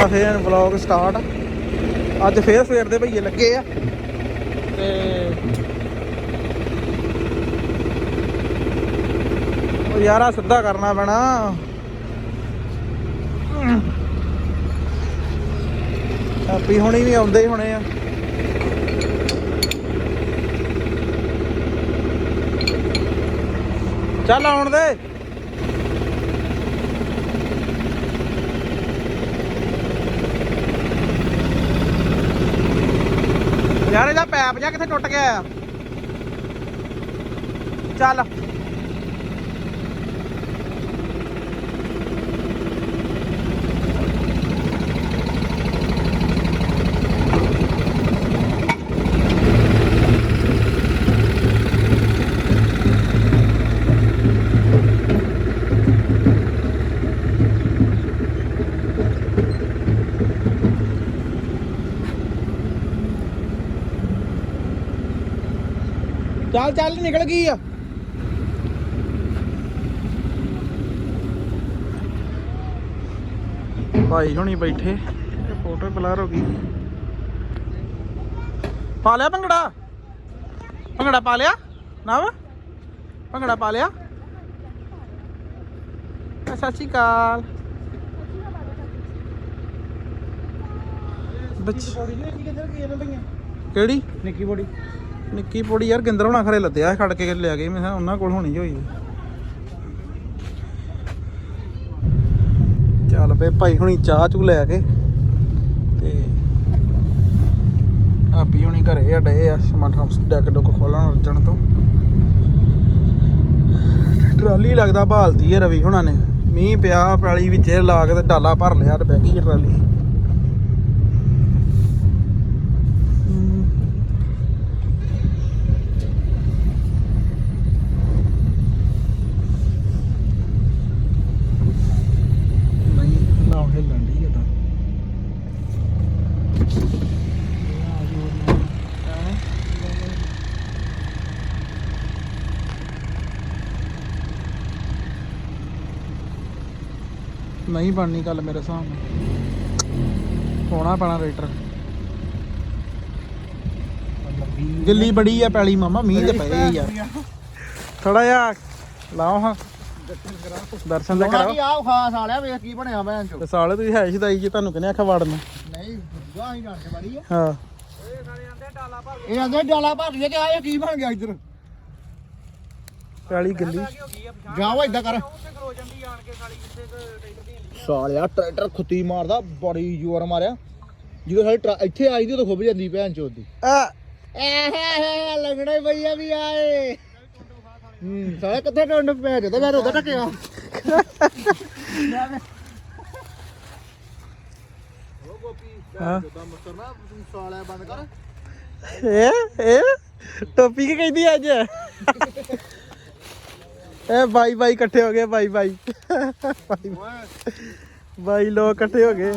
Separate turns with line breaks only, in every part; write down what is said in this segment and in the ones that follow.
ਕੀਤਾ ਫੇਰ vlog start ਅੱਜ ਫੇਰ ਸਵੇਰ ਦੇ ਭਈਏ ਲੱਗੇ ਆ। ਤੇ ਉਹ ਯਾਰਾ ਸਿੱਧਾ ਕਰਨਾ ਪੈਣਾ। ਹੈਪੀ ਹੁਣੀ ਵੀ ਆਉਂਦੇ ਹੀ ਹੋਣੇ ਆ। ਚੱਲ ਆਉਣ ਦੇ। ਯਾਰ ਇਹਦਾ ਪੈਪ ਜਾਂ ਕਿੱਥੇ ਟੁੱਟ ਗਿਆ ਆ। ਚੱਲ। ਚੱਲ ਚੱਲ ਨਿਕਲ ਗਈ ਆ। ਭਾਈ ਹੁਣੀ ਬੈਠੇ ਫੋਟੋ ਬਲਰ ਹੋ ਗਈ। ਪਾ ਲਿਆ ਭੰਗੜਾ? ਭੰਗੜਾ ਪਾ ਲਿਆ? ਨਾ ਭੰਗੜਾ ਪਾ ਲਿਆ? ਸਤਿ ਸ਼੍ਰੀ ਅਕਾਲ। ਬੱਚ ਕਿਹੜੀ?
ਨਿੱਕੀ ਬੋੜੀ
ਨਿੱਕੀ ਪੋੜੀ ਯਾਰ ਗਿੰਦਰ ਹੋਣਾ ਖਰੇ ਲੱਦਿਆ ਖੜ ਕੇ ਲਿਆ ਗਏ ਮੈਂ ਕਿਹਾ ਉਹਨਾਂ ਕੋਲ ਹੋਣੀ ਹੋਈ ਚੱਲ ਪਏ ਭਾਈ ਹੁਣੀ ਚਾਹ ਚੂ ਲੈ ਕੇ ਤੇ ਆਪੀ ਹੁਣੀ ਘਰੇ ਆ ਡਏ ਆ, ਸਮਾਨ ਹਮ ਡੈਕ ਡੁੱਕ ਖੋਲਣ ਰਜਣ ਤੋਂ। ਟਰਾਲੀ ਲੱਗਦਾ ਭਾਲਦੀ ਹੈ ਰਵੀ ਹੁਣਾਂ ਨੇ। ਮੀਂਹ ਪਿਆ ਪਰਾਲੀ ਵਿੱਚ ਲਾ ਕੇ ਤੇ ਡਾਲਾ ਭਰ ਲਿਆ ਤੇ ਬਹਿ ਗਈ ਟਰਾਲੀ ਹਮ। ਨਹੀਂ ਨਾ ਹਿੱਲਣ ਦੀ ਤਾਂ ਨਹੀਂ ਬਣਨੀ ਗੱਲ ਮੇਰੇ ਹਿਸਾਬ ਨਾਲ। ਹੋਣਾ ਪੈਣਾ ਰੇਟਰ। ਗਿੱਲੀ ਬੜੀ ਆ ਪੈਲੀ ਮਾਮਾ ਮੀਂਹ ਤੇ ਪਏ ਯਾਰ ਥੋੜਾ ਜਿਹਾ ਲਾਓ ਹਾਂ। ਦਰਸ਼ਨ ਤਾਂ ਕਰਾਓ।
ਆਹ ਖਾਸ ਆਲਿਆ ਵੇਖ ਕੀ ਬਣਿਆ ਭੈਣ ਚੋ
ਤੇ ਸਾਲੇ ਤੁਸੀਂ ਹੈ ਸ਼ਦਾਈ ਜੀ ਤੁਹਾਨੂੰ ਕਿਹਨੇ ਆਖਿਆ ਵੜਨ?
ਨਹੀਂ ਗਾਂ ਹੀ ਜਾਣ ਕੇ ਬੜੀ ਆ।
ਹਾਂ।
ਇਹ ਆਂਦੇ ਡਾਲਾ ਭਰ ਲਿਆ ਕਿ ਆ ਇਹ ਕੀ ਬਣ ਗਿਆ ਇੱਧਰ?
ਪੈਲੀ ਗਿੱਲੀ।
ਜਾਓ ਏਦਾਂ ਕਰ। ਸਾਲਿਆ ਟਰੈਕਟਰ ਖੁੱਤੀ ਮਾਰਦਾ ਬੜੀ ਜ਼ੋਰ ਮਾਰਿਆ। ਜਦੋਂ ਸਾਡੀ ਟਰਾ- ਇੱਥੇ ਆਈ ਦੀ ਉਦੋਂ ਖੁੱਭ ਜਾਂਦੀ ਭੈਣ ਚੋਦ ਦੀ।
ਆ
ਐ ਲੱਗਣਾ ਹੀ ਭਈਆ ਵੀ ਆਏ। ਹੂੰ ਸਾਲੇ ਕਿੱਥੇ ਟੁੰਡ ਪੈ ਜਾਂਦਾ ਮੈਂ ਉਹਦਾ ਟਕਿਆ ਉਹ ਗੋਪੀ
ਹਾਂ।
ਜਦੋਂ ਮੁਸਰਨਾ ਤੂੰ ਸਾਲਿਆ ਬੰਦ ਕਰ
ਇਹ ਇਹ ਟੋਪੀ ਕੀ ਕਹਿੰਦੀ ਅੱਜ? ਇਹ ਬਾਈ ਬਾਈ ਇਕੱਠੇ ਹੋ ਗਏ ਬਾਈ ਬਾਈ ਬਾਈ। ਬਾਈ ਲੋਕ ਇਕੱਠੇ ਹੋ ਗਏ।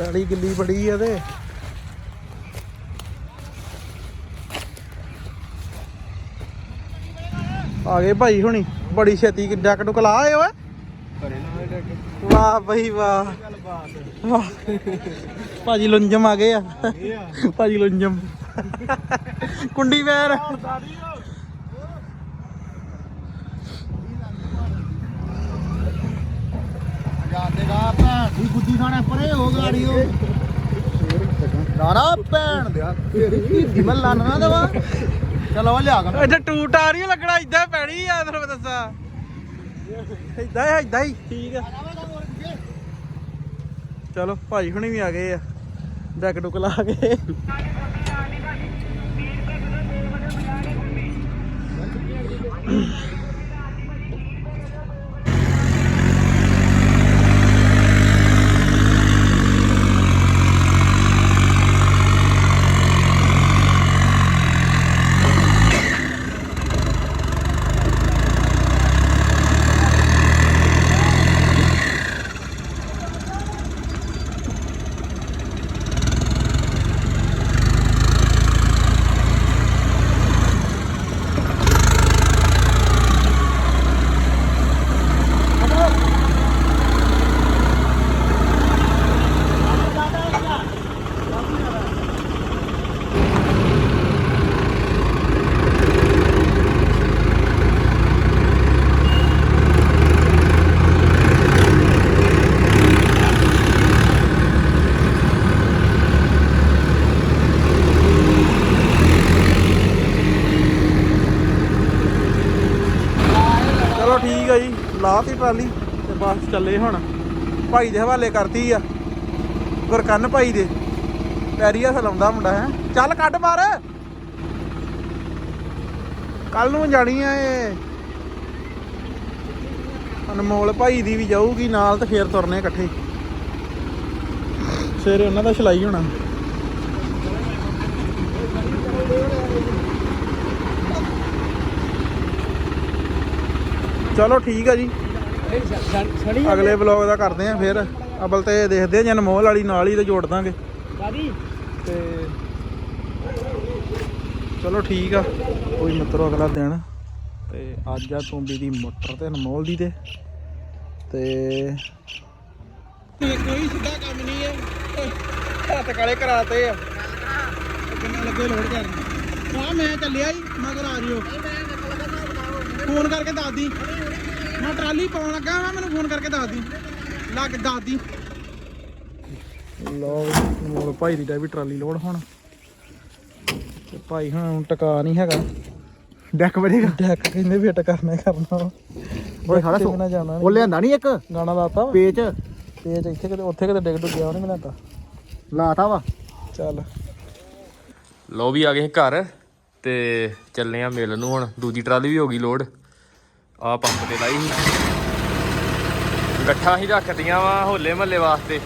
ਪੈਲੀ ਗਿੱਲੀ ਬੜੀ ਆ ਤੇ। ਆ ਗਏ ਭਾਈ ਹੁਣੀ, ਬੜੀ ਛੇਤੀ ਜੱਕ ਟੁਕ ਲਾ ਆਏ ਓਏ। ਵਾਹ ਬਈ ਵਾਹ। ਵਾਹ। ਭਾਜੀ ਲੁੰਜਮ ਆ ਗਏ ਆ। ਭਾਜੀ ਲੁੰਜਮ। ਕੁੰਡੀ ਵੈਰ
ਜਾਂਦੇਗਾ ਭੈਣ ਦੀ ਖਾਣੇ ਪਰੇ ਹੋ ਗਾੜੀ ਉਹ ਨਾਰਾ ਭੈਣ ਦਿਆ ਤੇਰੀ ਨਾ ਦਵਾ। ਚਲੋ ਲਿਆ ਗਾ
ਇੱਥੇ ਟੂਟ ਆ ਰਹੀ ਲੱਗਣਾ ਇਦਾਂ ਪੈਣੀ ਆ ਤੈਨੂੰ ਦੱਸਾਂ। ਇਦਾਂ ਹੀ ਇਦਾਂ ਹੀ। ਠੀਕ ਆ। ਚਲੋ ਭਾਈ ਹੁਣੀ ਵੀ ਆ ਗਏ ਆ। ਡੈਕ ਡੁਕ ਲਾ ਕੇ ਠੀਕ ਆ ਜੀ ਲਾਤੀ ਟਰਾਲੀ ਤੇ ਬਸ ਚੱਲੇ ਹੁਣ। ਭਾਈ ਦੇ ਹਵਾਲੇ ਕਰਤੀ ਆ। ਗੁਰਕੰਨ ਭਾਈ ਦੇ। ਪੈਰੀ ਹੱਥ ਲਾਉਂਦਾ ਮੁੰਡਾ ਹੈ। ਚੱਲ ਕੱਢ ਮਾਰ ਕੱਲ ਨੂੰ ਜਾਣੀ ਆ ਇਹ। ਅਨਮੋਲ ਭਾਈ ਦੀ ਵੀ ਜਾਊਗੀ, ਨਾਲ ਤੇ ਫੇਰ ਤੁਰਨੇ ਇਕੱਠੇ। ਸਵੇਰੇ ਉਹਨਾਂ ਦਾ ਛਲਾਈ ਹੋਣਾ। ਚਲੋ ਠੀਕ ਆ ਜੀ। ਅਗਲੇ ਵਲੌਗ ਦਾ ਕਰਦੇ ਆ ਫਿਰ। ਅਬਲ ਤੇ ਦੇਖਦੇ ਆ ਜੇ ਅਨਮੋਲ ਵਾਲੀ ਨਾਲ ਹੀ ਤੇ ਜੋੜ ਦਾਂਗੇ। ਤੇ ਚਲੋ ਠੀਕ ਆ ਕੋਈ ਮਿੱਤਰੋ ਅਗਲਾ ਦਿਨ। ਤੇ ਅੱਜ ਆ ਤੂੰਬੀ ਦੀ ਮੋਟਰ ਤੇ ਅਨਮੋਲ ਦੀ ਤੇ। ਤੇ ਕੋਈ ਸਿੱਧਾ ਕੰਮ ਨਹੀਂ ਹੈ। ਹੱਥ ਕਾਲੇ ਕਰਾਤੇ ਆ। ਕਿੰਨਾ ਲੱਗੇ ਲੋਡ ਕਰਨ ਆ ਮੈਂ ਚੱਲਿਆ ਜੀ ਮਗਰ ਆ ਜਿਓ। ਫੋਨ ਕਰਕੇ ਦੱਸ ਦੀ। ਮੈਂ ਟਰਾਲੀ ਪਾਉਣ ਲੱਗਾ ਵਾਂ ਮੈਨੂੰ ਫੋਨ ਕਰਕੇ ਦੱਸ ਦੀ। ਲੱਗ ਦੱਸ ਦੀ। ਲੋ ਮੋੜ ਭਾਈ ਦੀ ਵੀ ਟਰਾਲੀ ਲੋਡ ਹੁਣ। ਤੇ ਭਾਈ ਹੁਣ ਟਿਕਾ ਨਹੀਂ ਹੈਗਾ।
ਡੈਕ ਵਧੇਗਾ
ਡੈਕ ਕਹਿੰਦੇ ਵੀ ਟਿਕਾ ਕਰਨਾ ਹੀ ਕਰਨਾ।
ਓਏ ਸਾਲਾ ਸੋ
ਜਾਣਾ
ਉਹ ਲਿਆਂਦਾ ਨਹੀਂ ਇੱਕ।
ਗਾਣਾ ਲਾਤਾ ਵਾ?
ਪੇਚ।
ਪੇਜ ਇੱਥੇ ਕਿਤੇ ਉੱਥੇ ਕਿਤੇ ਡਿੱਗ ਡੁੱਗ ਗਿਆ ਉਹਨੇ ਮਿਲਾਤਾ
ਲਾਤਾ ਵਾ।
ਚੱਲ।
ਲੋ ਵੀ ਆ ਗਏ ਘਰ ਤੇ ਚੱਲੇ ਆ ਮਿਲ ਨੂੰ ਹੁਣ। ਦੂਜੀ ਟਰਾਲੀ ਵੀ ਹੋ ਗਈ ਲੋਡ। ਆ ਪੰਪ ਤੇ ਲਾਈ ਸੀ। ਗੱਠਾਂ ਹੀ ਰੱਖਦੀਆਂ ਵਾ ਹੋਲੇ ਮਹੱਲੇ ਵਾਸਤੇ।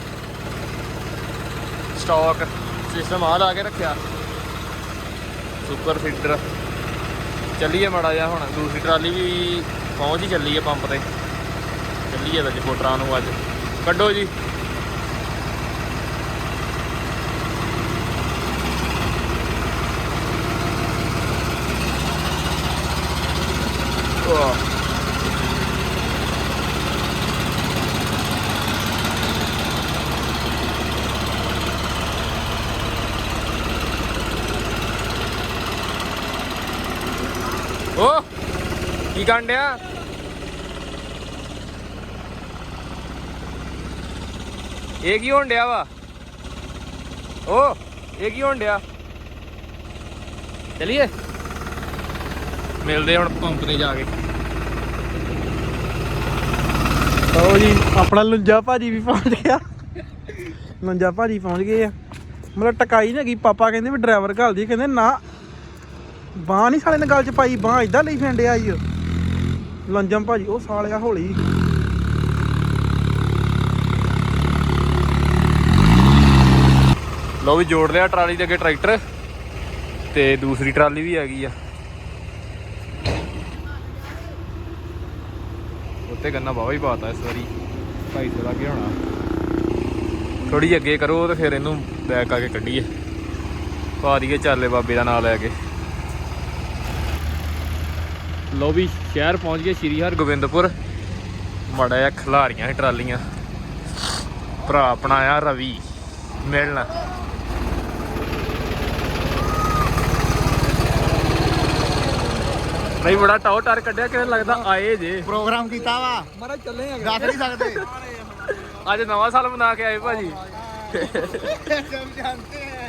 ਸਟਾਕ ਸਿਸਟਮ ਆ ਲਾ ਕੇ ਰੱਖਿਆ। ਸੁਪਰ ਫਿਲਟਰ ਚੱਲੀਏ ਮੜਾ ਜਾ ਹੁਣ। ਦੂਸਰੀ ਟਰਾਲੀ ਵੀ ਪਹੁੰਚ ਹੀ ਚੱਲੀ ਹੈ ਪੰਪ ਤੇ। ਚੱਲੀਏ ਵਿੱਚ ਮੋਟਰਾਂ ਨੂੰ ਅੱਜ। ਕੱਢੋ ਜੀ ਵਾਹ ਓ ਕੀ ਕਰਨ ਡਿਆ ਇਹ ਕੀ ਹੋਣ ਡਿਆ ਵਾ? ਓ, ਇਹ ਕੀ ਹੋਣ ਡਿਆ? ਚਲਿਏ? ਮਿਲਦੇ ਹੁਣ ਪੰਪ ਜਾ ਕੇ।
ਲਓ ਜੀ, ਆਪਣਾ ਲੁੰਜਾ ਭਾਜੀ ਵੀ ਪਹੁੰਚ ਗਿਆ। ਲੁੰਜਾ ਭਾਜੀ ਪਹੁੰਚ ਗਏ ਆ। ਮਤਲਬ ਟਕਾਈ ਨਹੀਂ ਹੈਗੀ, ਪਾਪਾ ਕਹਿੰਦੇ ਵੀ ਡਰਾਈਵਰ ਘੱਲਦੀ ਕਹਿੰਦੇ ਨਾ। ਬਾਹ ਨਹੀਂ ਸਾਲੇ ਨੇ ਗੱਲ ਚ ਪਾਈ, ਬਾਹ ਇਦਾਂ ਲਈ ਫੈਂਡਿਆ ਆਈ ਲੰਜਮ ਭਾਜੀ, ਉਹ ਸਾਲਿਆ ਹੌਲੀ।
ਲਓ ਵੀ ਜੋੜ ਲਿਆ ਟਰਾਲੀ ਦੇ ਅੱਗੇ ਟਰੈਕਟਰ ਤੇ ਦੂਸਰੀ ਟਰਾਲੀ ਵੀ ਹੈਗੀ ਆ। ਉੱਤੇ ਗੰਨਾ ਬਾਵਾ ਹੀ ਪਾਤਾ ਇਸ ਵਾਰੀ। 250 ਲੱਗੇ ਹੋਣਾ। ਥੋੜੀ ਅੱਗੇ ਕਰੋ ਤੇ ਫਿਰ ਇਹਨੂੰ ਬੈਕ ਆ ਕੇ ਕੱਢੀਏ। ਪਾ ਦਈਏ ਚਾਲੇ ਬਾਬੇ ਦਾ ਨਾਂ ਲੈ ਕੇ। ਲੋ ਵੀ ਸ਼ਹਿਰ ਪਹੁੰਚ ਗਏ ਸ਼੍ਰੀ ਹਰਗੋਬਿੰਦਪੁਰ। ਮੜਾ ਜਿਹਾ ਖਿਲਾਰੀਆਂ ਟਰਾਲੀਆਂ। ਭਰਾ ਆਪਣਾ ਆ ਰਵੀ ਮਿਲਣ। ਨਹੀਂ ਬੜਾ ਟਾਉ ਟਰ ਕੱਢਿਆ ਕਿਵੇਂ ਲੱਗਦਾ ਆਏ ਜੇ।
ਪ੍ਰੋਗਰਾਮ ਕੀਤਾ ਵਾ।
ਮਾਰਾ ਚੱਲੇ ਆ
ਦੱਸ ਨਹੀਂ ਸਕਦੇ।
ਅੱਜ ਨਵਾਂ ਸਾਲ ਮਨਾ ਕੇ ਆਏ ਭਾਜੀ।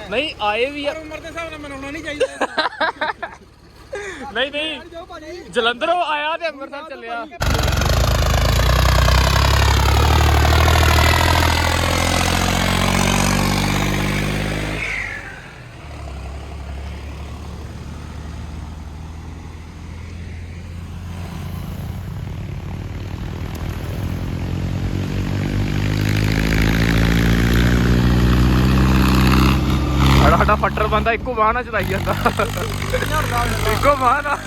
ਨਹੀਂ ਆਏ ਵੀ ਆ।
ਉਮਰ ਦੇ ਹਿਸਾਬ ਨਾਲ ਮਨਾਉਣਾ ਨਹੀਂ ਚਾਹੀਦਾ।
ਨਹੀਂ ਨਹੀਂ। ਜਲੰਧਰੋਂ ਆਇਆ ਤੇ ਅੰਮ੍ਰਿਤਸਰ ਚੱਲਿਆ। ਬੰਦਾ ਫੱਟਰ ਬੰਦਾ ਇੱਕੋ ਬਾਹ ਨਾਲ ਚਲਾਈ ਜਾਂਦਾ। ਇੱਕੋ ਬਾਹ ਨਾਲ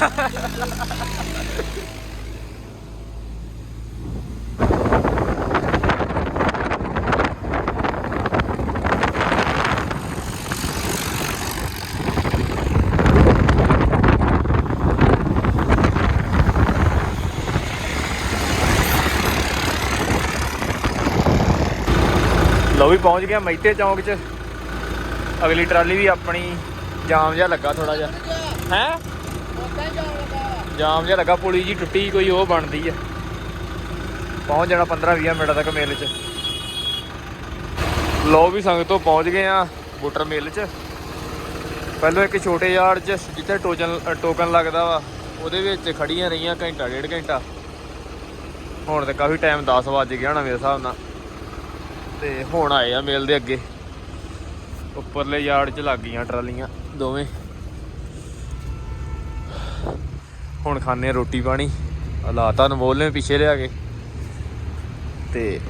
ਲੋ ਵੀ ਪਹੁੰਚ ਗਿਆ ਮੈਤੇ ਚੌਂਕ 'ਚ। ਅਗਲੀ ਟਰਾਲੀ ਵੀ ਆਪਣੀ ਜਾਮ ਜਿਹਾ ਲੱਗਾ ਥੋੜਾ ਜਿਹਾ। ਹੈ? ਜਾਮ ਜਿਹਾ ਲੱਗਾ, ਪੁਲੀ ਜੀ ਟੁੱਟੀ ਕੋਈ ਉਹ ਬਣਦੀ ਆ। ਪਹੁੰਚ ਜਾਣਾ 15 20 ਮਿੰਟ ਤੱਕ ਮੇਲੇ 'ਚ। ਲੋ ਵੀ ਸੰਗ ਤੋਂ ਪਹੁੰਚ ਗਏ ਆ ਬੁੱਟਰ ਮੇਲ 'ਚ। ਪਹਿਲਾਂ ਇੱਕ ਛੋਟੇ ਯਾਰਡ 'ਚ, ਜਿੱਥੇ ਟੋਜਨ ਟੋਕਨ ਲੱਗਦਾ ਵਾ, ਉਹਦੇ ਵਿੱਚ ਖੜੀਆਂ ਰਹੀਆਂ ਘੰਟਾ, ਡੇਢ ਘੰਟਾ। ਹੁਣ ਤੇ ਕਾਫੀ ਟਾਈਮ 10 ਵੱਜ ਗਿਆ ਹੋਣਾ ਮੇਰੇ ਹਿਸਾਬ ਨਾਲ। ਤੇ ਹੁਣ ਆਏ ਆ ਮੇਲ ਦੇ ਅੱਗੇ। ਉੱਪਰਲੇ ਯਾਰਡ 'ਚ ਲੱਗ ਗਈਆਂ ਟਰਾਲੀਆਂ, ਦੋਵੇਂ। ਹੁਣ ਖਾਣੇ ਰੋਟੀ ਪਾਣੀ। ਹਾਲਾਤ ਨੂੰ ਨੇ ਪਿੱਛੇ ਲਿਆ ਕੇ। ਤੇ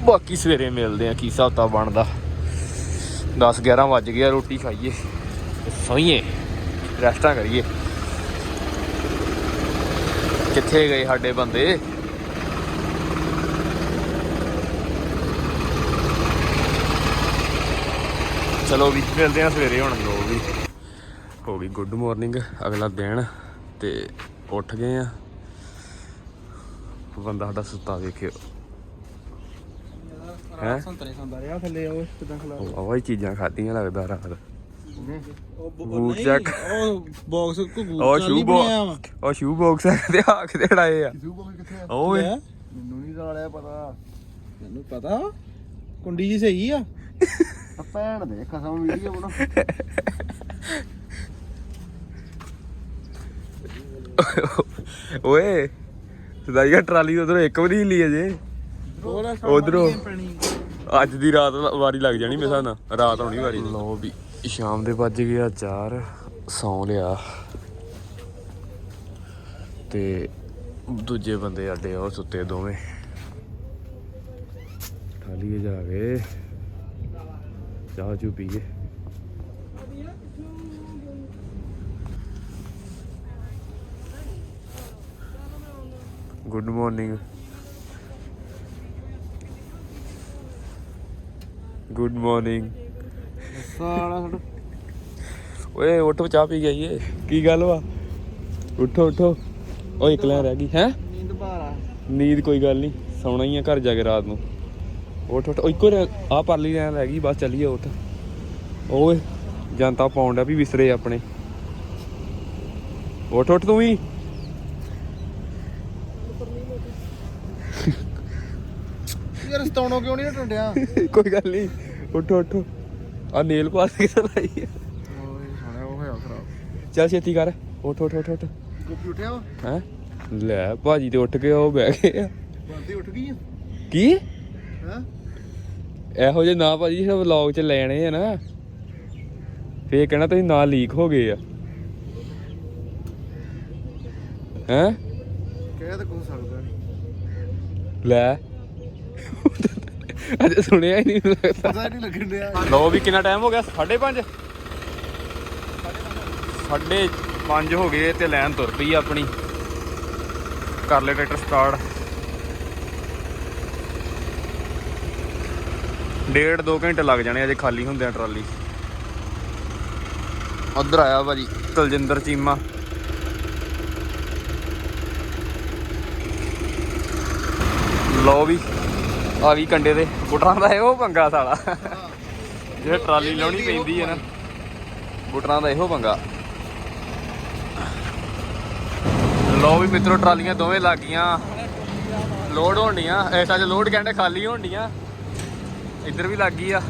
ਬਾਕੀ ਸਵੇਰੇ ਮਿਲਦੇ ਆ, ਕੀ ਹਿਸਾਬ ਤਾਂ ਬਣਦਾ। 10 11 ਵੱਜ ਗਿਆ ਰੋਟੀ ਖਾਈਏ। ਤੇ ਸੋਈਏ ਰੈਸਟਾਂ ਕਰੀਏ। ਕਿੱਥੇ ਗਏ ਸਾਡੇ ਬੰਦੇ? ਚਲੋ ਵੀ ਮਿਲਦੇ ਆ ਸਵੇਰੇ ਹੁਣ ਲੋ ਵੀ। ਹੋ ਗਈ ਗੁੱਡ ਮਾਰਨਿੰਗ ਅਗਲਾ ਦਿਨ ਤੇ ਉੱਠ ਗਏ ਆ ਬੰਦਾ ਸਾਡਾ ਸੁੱਤਾ ਵੇਖਿਓ। ਹੈਂ?
ਸੰਤਰੇ ਖਾਂਦਾ ਰਿਹਾ ਥੱਲੇ ਉਹ ਕਿਦਾਂ ਖਲਾ
ਵਾਵਾ ਹੀ ਚੀਜ਼ਾਂ ਖਾਧੀਆਂ ਲੱਗਦਾ ਰਾਤ।
ਉਹ
ਬੂਟ ਚੱਕ।
ਉਹ ਬਾਕਸ ਕੋ
ਉਹ ਸ਼ੂ ਬਾਕਸ ਉਹ ਸ਼ੂ ਬਾਕਸ ਦੇ ਆ ਕੇ ਦੇੜਾਏ ਆ।
ਸੂਬਾ ਕਿੱਥੇ ਆ?
ਓਏ
ਮੈਨੂੰ ਨਹੀਂ ਸਾਲਿਆ ਪਤਾ।
ਮੈਨੂੰ ਪਤਾ? ਕੁੰਡੀ ਜੀ ਸਹੀ ਆ?
ਭੈਣ ਦੇ ਖਸਮ ਵੀਡੀਓ ਬਣਾ।
ਓਏ ਸਦਾਈਆ ਟਰਾਲੀ ਉਧਰੋਂ ਇੱਕ ਵੀ ਨਹੀਂ ਹਿੱਲੀ ਅਜੇ। ਉਧਰੋਂ ਅੱਜ ਦੀ ਰਾਤ ਵਾਰੀ ਲੱਗ ਜਾਣੀ ਮੇਰੇ ਹਿਸਾਬ ਨਾਲ। ਰਾਤ ਆਉਣੀ ਵਾਰੀ। ਲੋ ਵੀ ਸ਼ਾਮ ਦੇ ਵੱਜ ਗਿਆ 4 ਸੌਂ ਲਿਆ। ਤੇ ਦੂਜੇ ਬੰਦੇ ਅੱਡੇ ਉਹ ਸੁੱਤੇ ਦੋਵੇਂ। ਠਾਲੀਏ ਜਾ ਕੇ ਚਾਹ ਚੂ ਪੀਏ। ਗੁੱਡ ਮਾਰਨਿੰਗ ਗੁੱਡ ਮਾਰਨਿੰਗ
ਸਾਲਾ ਸਾਡਾ
ਓਏ ਉੱਠੋ ਚਾਹ ਪੀ ਗਈਏ ਕੀ ਗੱਲ ਵਾ? ਉੱਠੋ ਉੱਠੋ। ਓਏ ਇਕਲਾ ਰਹਿ ਗਈ ਹੈ?
ਨੀਂਦ ਭਾਰਾ
ਨੀਂਦ ਕੋਈ ਗੱਲ ਨਹੀਂ ਸੌਣਾ ਹੀ ਆ ਘਰ ਜਾ ਕੇ ਰਾਤ ਨੂੰ। ਉੱਠ ਉੱਠ। ਇੱਕੋ ਆ ਪਰਲੀ ਰਹਿ ਰਹਿ ਗਈ ਬਸ ਚੱਲੀਏ ਉੱਠ। ਓਏ ਜਨਤਾ ਪਾਉਂਦਾ ਵੀ ਵਿਸਰੇ ਆਪਣੇ। ਉੱਠ ਉੱਠ ਤੂੰ ਵੀ।
ਯਾਰ ਸਤਾਉਣੋਂ ਕਿਉਂ ਨਹੀਂ ਟੁੰਡਿਆ
ਕੋਈ ਗੱਲ ਨਹੀਂ। ਉੱਠੋ ਉੱਠੋ। ਆ ਨੇਲ ਪਾਸ ਕਿੱਥੇ ਲਾਈ ਆ?
ਓਏ ਸਾਲਿਆ ਉਹ ਹੋਇਆ ਖਰਾਬ।
ਚੱਲ ਛੇਤੀ ਕਰ। ਉੱਠ ਉੱਠ ਉੱਠ ਉੱਠ।
ਗੋਪੀ ਉੱਠਿਆ ਵਾ?
ਹੈ? ਲੈ ਭਾਜੀ ਤੇ ਉੱਠ ਕੇ ਉਹ ਬਹਿ ਗਏ ਆ।
ਬੰਦੀ ਉੱਠ ਗਈ ਆ?
ਕੀ?
ਹਾਂ?
ਇਹੋ ਜਿਹੇ ਨਾ ਭਾਜੀ ਜਿਹੜਾ ਵਲੌਗ 'ਚ ਲੈਣੇ ਆ ਨਾ ਫੇਰ ਕਹਿਣਾ ਤੁਸੀਂ ਨਾਲ ਲੀਕ ਹੋ ਗਏ ਆ। ਹੈਂ?
ਕਹਿ ਤਾਂ ਸਕਦਾ ਨਹੀਂ।
ਲੈ। ਅਜੇ ਸੁਣਿਆ ਹੀ ਨਹੀਂ। ਲੱਗਦਾ
ਪਤਾ ਨਹੀਂ ਲੱਗਣ ਡਿਆ।
ਲੋ ਵੀ ਕਿੰਨਾ ਟਾਈਮ ਹੋ ਗਿਆ? 5:30 ਸਾਢੇ 5 ਹੋ ਗਏ ਤੇ ਲਾਈਨ ਤੁਰ ਪਈ ਆਪਣੀ। ਕਰ ਲੈ ਟਰੈਕਟਰ ਸਟਾਰਟ ਡੇਢ 2 ਘੰਟੇ ਲੱਗ ਜਾਣੇ ਅਜੇ ਖਾਲੀ ਹੁੰਦੇ ਆ ਟਰਾਲੀ। ਉਧਰ ਆਇਆ ਭਾਜੀ, ਕੁਲਜਿੰਦਰ ਚੀਮਾ। ਲਓ ਵੀ, ਆ ਗਈ ਕੰਡੇ ਤੇ ਬੁਟਰਾਂ ਦਾ ਇਹੋ ਪੰਗਾ ਸਾਲਾ। ਜਿਹੜਾ ਟਰਾਲੀ ਲਾਉਣੀ ਪੈਂਦੀ ਹੈ ਨਾ ਬੁਟਰਾਂ ਦਾ ਇਹੋ ਪੰਗਾ। ਲਓ ਵੀ ਮਿੱਤਰੋ, ਟਰਾਲੀਆਂ ਦੋਵੇਂ ਲੱਗ ਗਈਆਂ। ਲੋਡ ਹੋਣੀਆਂ ਐਸਾ ਚ ਲੋਡ ਕਹਿੰਦੇ ਖਾਲੀ ਹੋਣੀਆਂ ਇੱਧਰ ਵੀ ਲੱਗ ਗਈ ਆ।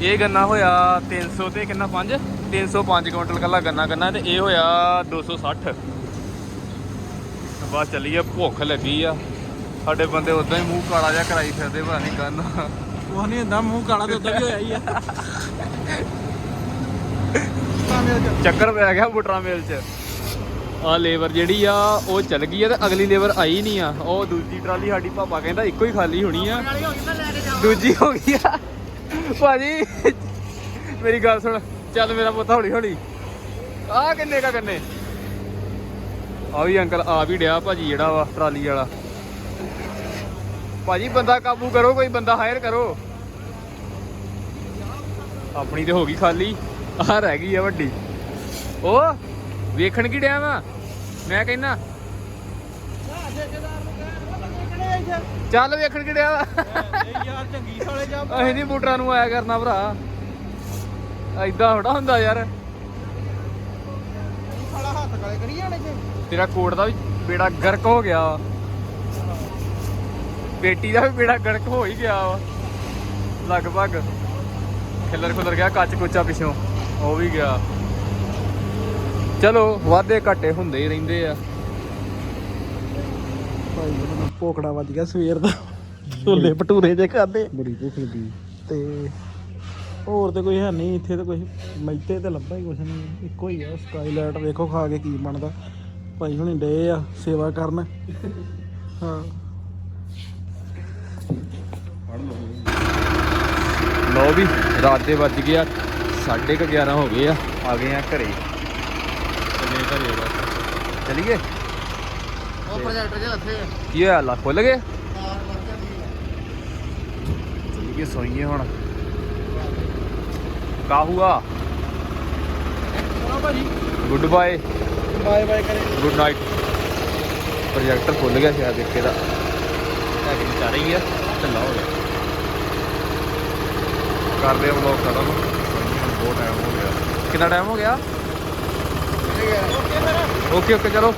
ਇਹ ਗੰਨਾ ਹੋਇਆ 300 ਤੇ ਕਿੰਨਾ? 5 305 ਕੁਇੰਟਲ ਕੱਲਾ ਗੰਨਾ ਗੰਨਾ ਤੇ ਇਹ ਹੋਇਆ 260 ਬਸ ਚੱਲੀਏ ਭੁੱਖ ਲੱਗੀ ਆ। ਸਾਡੇ ਬੰਦੇ ਉਦਾਂ ਹੀ ਮੂੰਹ ਕਾਲਾ ਜਿਹਾ ਕਰਾਈ ਫਿਰਦੇ ਪਤਾ ਨਹੀਂ ਕੰਨ
ਉਹ ਨਹੀਂ ਹੁੰਦਾ ਮੂੰਹ ਕਾਲਾ ਤੇ ਉਦਾਂ ਵੀ ਹੋਇਆ ਹੀ ਆ।
ਚੱਕਰ ਪੈ ਗਿਆ ਬੁਟਰਾ ਮੇਲ ਚ। ਆ ਲੇਬਰ ਜਿਹੜੀ ਆ ਉਹ ਚੱਲ ਗਈ ਆ ਤੇ ਅਗਲੀ ਲੇਬਰ ਆਈ ਨਹੀਂ ਆ। ਉਹ ਦੂਜੀ ਟਰਾਲੀ ਸਾਡੀ ਪਾਪਾ ਕਹਿੰਦਾ ਇੱਕੋ ਹੀ ਖਾਲੀ ਹੋਣੀ ਆ। ਦੂਜੀ ਹੋ ਗਈ ਆ। ਭਾਜੀ, ਮੇਰੀ ਗੱਲ ਸੁਣ। ਚੱਲ ਮੇਰਾ ਪੁੱਤ ਹੌਲੀ ਹੌਲੀ। ਆ ਕਿੰਨੇ ਕਾ ਕੰਨੇ ਆ ਵੀ ਅੰਕਲ, ਆ ਵੀ ਡਿਆ ਭਾਜੀ ਜਿਹੜਾ ਵਾ, ਟਰਾਲੀ ਵਾਲਾ। ਭਾਜੀ, ਬੰਦਾ ਕਾਬੂ ਕਰੋ, ਕੋਈ ਬੰਦਾ ਹਾਇਰ ਕਰੋ। ਆਪਣੀ ਤੇ ਹੋ ਗਈ ਖਾਲੀ। ਆ ਰਹਿ ਗਈ ਆ ਵੱਡੀ। ਉਹ ਵੇਖਣ ਕੀ ਡਿਆ ਵਾ? ਮੈਂ ਕਹਿੰਨਾ ਚੱਲ ਵੇਖਣ ਕੀ ਡਿਆ
ਯਾਰ ਚੰਗੀ ਸਾਲੇ ਜਾ
ਅਸੀਂ ਨਹੀਂ ਬੂਟਰਾਂ ਨੂੰ ਆਇਆ ਕਰਨਾ ਭਰਾ। ਐਦਾਂ ਥੋੜਾ ਹੁੰਦਾ ਯਾਰ।
ਸਾਲਾ ਹੱਥ ਗਲੇ ਕਰੀ ਜਾਣੇ ਜੇ
ਤੇਰਾ ਕੋਟ ਦਾ ਵੀ ਬੇੜਾ ਗਰਕ ਹੋ ਗਿਆ ਵਾ। ਬੇਟੀ ਦਾ ਵੀ ਬੇੜਾ ਗਰਕ ਹੋ ਹੀ ਗਿਆ ਵਾ। ਲਗਭਗ ਖਿਲਰ ਖੁਲਰ ਗਿਆ, ਕੱਚ ਕੁੱਚਾ ਪਿਛੋਂ। ਉਹ ਵੀ ਗਿਆ। ਚਲੋ, ਵਾਧੇ ਘਾਟੇ ਹੁੰਦੇ ਹੀ ਰਹਿੰਦੇ ਆ।
ਪੋਕੜਾ ਵੱਜ ਗਿਆ ਸਵੇਰ ਦਾ। ਛੋਲੇ ਭਟੂਰੇ ਜੇ ਖਾਦੇ
ਬੜੀ ਭੁੱਖ ਲੱਗੀ।
ਤੇ ਹੋਰ ਤੇ ਕੋਈ ਹੈ ਨਹੀਂ ਇੱਥੇ ਤੇ ਕੋਈ ਮੈਤੇ ਤੇ ਲੱਭਾ ਹੀ ਕੁਛ ਨਹੀਂ। ਇੱਕੋ ਹੀ ਆ ਸਕਾਈਲਾਈਟ ਵੇਖੋ ਖਾ ਕੇ ਕੀ ਬਣਦਾ। ਭਾਈ ਹੁਣੀ ਡੇ ਆ ਸੇਵਾ ਕਰਨ। ਹਾਂ।
ਲੋ ਵੀ ਰਾਤ ਦੇ ਵੱਜ ਗਿਆ 11:30 ਹੋ ਗਏ ਆ। ਆ ਗਏ ਆ ਘਰੇ। ਚੱਲੇ ਘਰੇ ਬਸ ਚਲੀਏ?
ਉਹ ਪ੍ਰੋਜੈਕਟਰ ਜਿਹਾ ਇੱਥੇ
ਕੀ ਹੋਇਆ? ਲਾ ਖੁੱਲ ਗਏ? ਚਲੀਏ ਸੋਈਏ ਹੁਣ। ਕਾ ਹੁਆ
ਚਲੋ ਭਾਜੀ।
ਗੁੱਡ ਬਾਏ
ਬਾਏ ਬਾਏ ਕਰੇ।
ਗੁੱਡ ਨਾਈਟ ਪ੍ਰੋਜੈਕਟਰ ਖੁੱਲ ਗਿਆ ਸ਼ਾਇਦ ਇੱਕ ਇਹਦਾ। ਹੈ ਕਿ ਚਾਰੇ ਹੀ ਆ ਢਿੱਲਾ ਹੋ ਗਿਆ। ਕਰਦੇ ਆ ਵਲੌਗ ਖਤਮ ਬਹੁਤ ਟਾਈਮ ਹੋ ਗਿਆ। ਕਿੰਨਾ ਟਾਈਮ ਹੋ ਗਿਆ? ਓਕੇ ਓਕੇ ਚਲੋ।